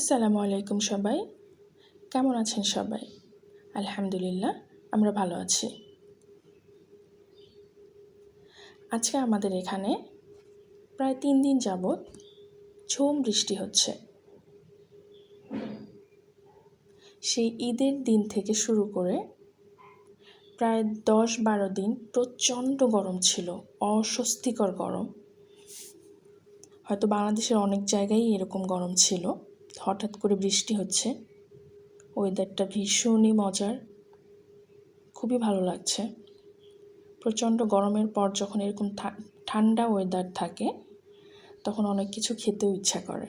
আসসালামু আলাইকুম সবাই। কেমন আছেন সবাই? আলহামদুলিল্লাহ, আমরা ভালো আছি। আজকে আমাদের এখানে প্রায় তিন দিন যাবৎ ঝুম বৃষ্টি হচ্ছে। সেই ঈদের দিন থেকে শুরু করে প্রায় দশ বারো দিন প্রচণ্ড গরম ছিল, অস্বস্তিকর গরম। হয়তো বাংলাদেশের অনেক জায়গায় এরকম গরম ছিল। হঠাৎ করে বৃষ্টি হচ্ছে। ওয়েদারটা ভীষণই মজার। খুবই ভালো লাগছে। প্রচণ্ড গরমের পর যখন এরকম ঠান্ডা ওয়েদার থাকে, তখন অনেক কিছু খেতেও ইচ্ছা করে।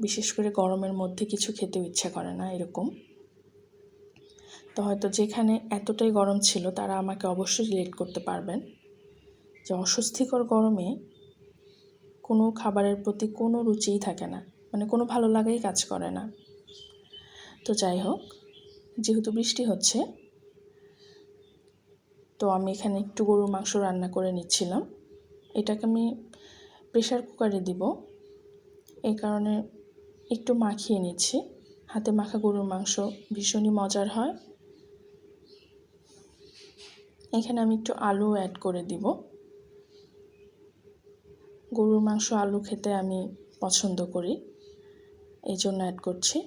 বিশেষ করে গরমের মধ্যে কিছু খেতেও ইচ্ছা করে না এরকম। তো হয়তো যেখানে এতটাই গরম ছিল, তারা আমাকে অবশ্যই রিলেট করতে পারবেন যে অস্বস্তিকর গরমে কোনো খাবারের প্রতি কোনো রুচিই থাকে না। মানে কোনো ভালো লাগাই কাজ করে না। তো যাই হোক, যেহেতু বৃষ্টি হচ্ছে, তো আমি এখানে একটু গরুর মাংস রান্না করে নিচ্ছিলাম। এটাকে আমি প্রেশার কুকারে দিব। এই কারণে একটু মাখিয়ে নিচ্ছি। হাতে মাখা গরুর মাংস ভীষণই মজার হয়। এখানে আমি একটু আলু অ্যাড করে দিব। গরুর মাংস আলু খেতে আমি পছন্দ করি। এই জন্য অ্যাড করছি।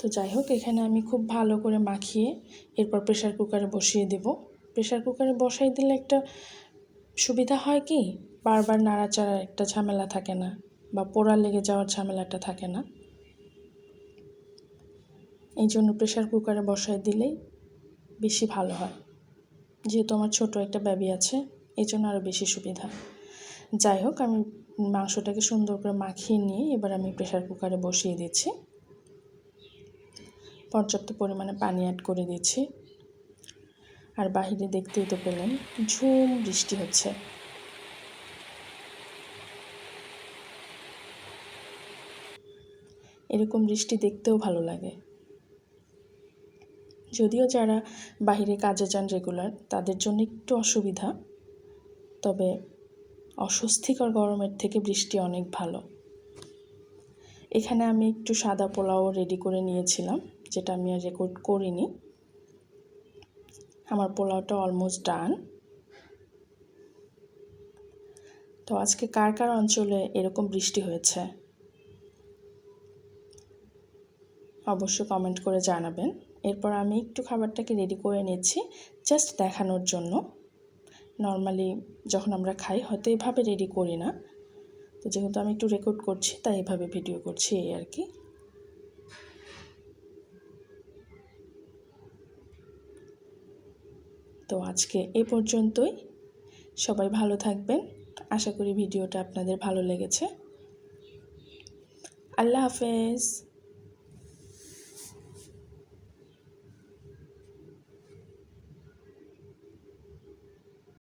তো যাই হোক, এখানে আমি খুব ভালো করে মাখিয়ে এরপর প্রেশার কুকারে বসিয়ে দেব। প্রেশার কুকারে বসাই দিলে একটা সুবিধা হয় কি? বারবার নাড়াচাড়ার একটা ঝামেলা থাকে না বা পোড়া লেগে যাওয়ার ঝামেলাটা থাকে না। এই জন্য প্রেশার কুকারে বসাই দিলেই বেশি ভালো হয়। যেহেতু আমার ছোট একটা বেবি আছে এই জন্য আরও বেশি সুবিধা। যাই হোক, আমি মাংসটাকে সুন্দর করে মাখিয়ে নিয়ে এবার আমি প্রেশার কুকারে বসিয়ে দিচ্ছি। পর্যাপ্ত পরিমাণে পানি অ্যাড করে দিচ্ছি। আর বাহিরে দেখতেই তো পেলেন, ঝুম বৃষ্টি হচ্ছে। এরকম বৃষ্টি দেখতেও ভালো লাগে। যদিও যারা বাহিরে কাজে যান রেগুলার তাদের জন্য একটু অসুবিধা। তবে অস্বস্তিকর গরমের থেকে বৃষ্টি অনেক ভালো। এখানে আমি একটু সাদা পোলাও রেডি করে নিয়েছিলাম, যেটা আমি আর রেকর্ড করিনি। আমার পোলাওটা অলমোস্ট ডান তো আজকে কার কার অঞ্চলে এরকম বৃষ্টি হয়েছে? অবশ্য কমেন্ট করে জানাবেন। এরপর আমি একটু খাবারটাকে রেডি করে নিচ্ছি জাস্ট দেখানোর জন্য। নর্মালি যখন আমরা খাই, হয়তো এভাবে রেডি করি না। তো যেহেতু আমি একটু রেকর্ড করছি, তাই এভাবে ভিডিও করছি, এই আর কি। তো আজকে এ পর্যন্তই। সবাই ভালো থাকবেন। আশা করি ভিডিওটা আপনাদের ভালো লেগেছে। আল্লাহ হাফেজ।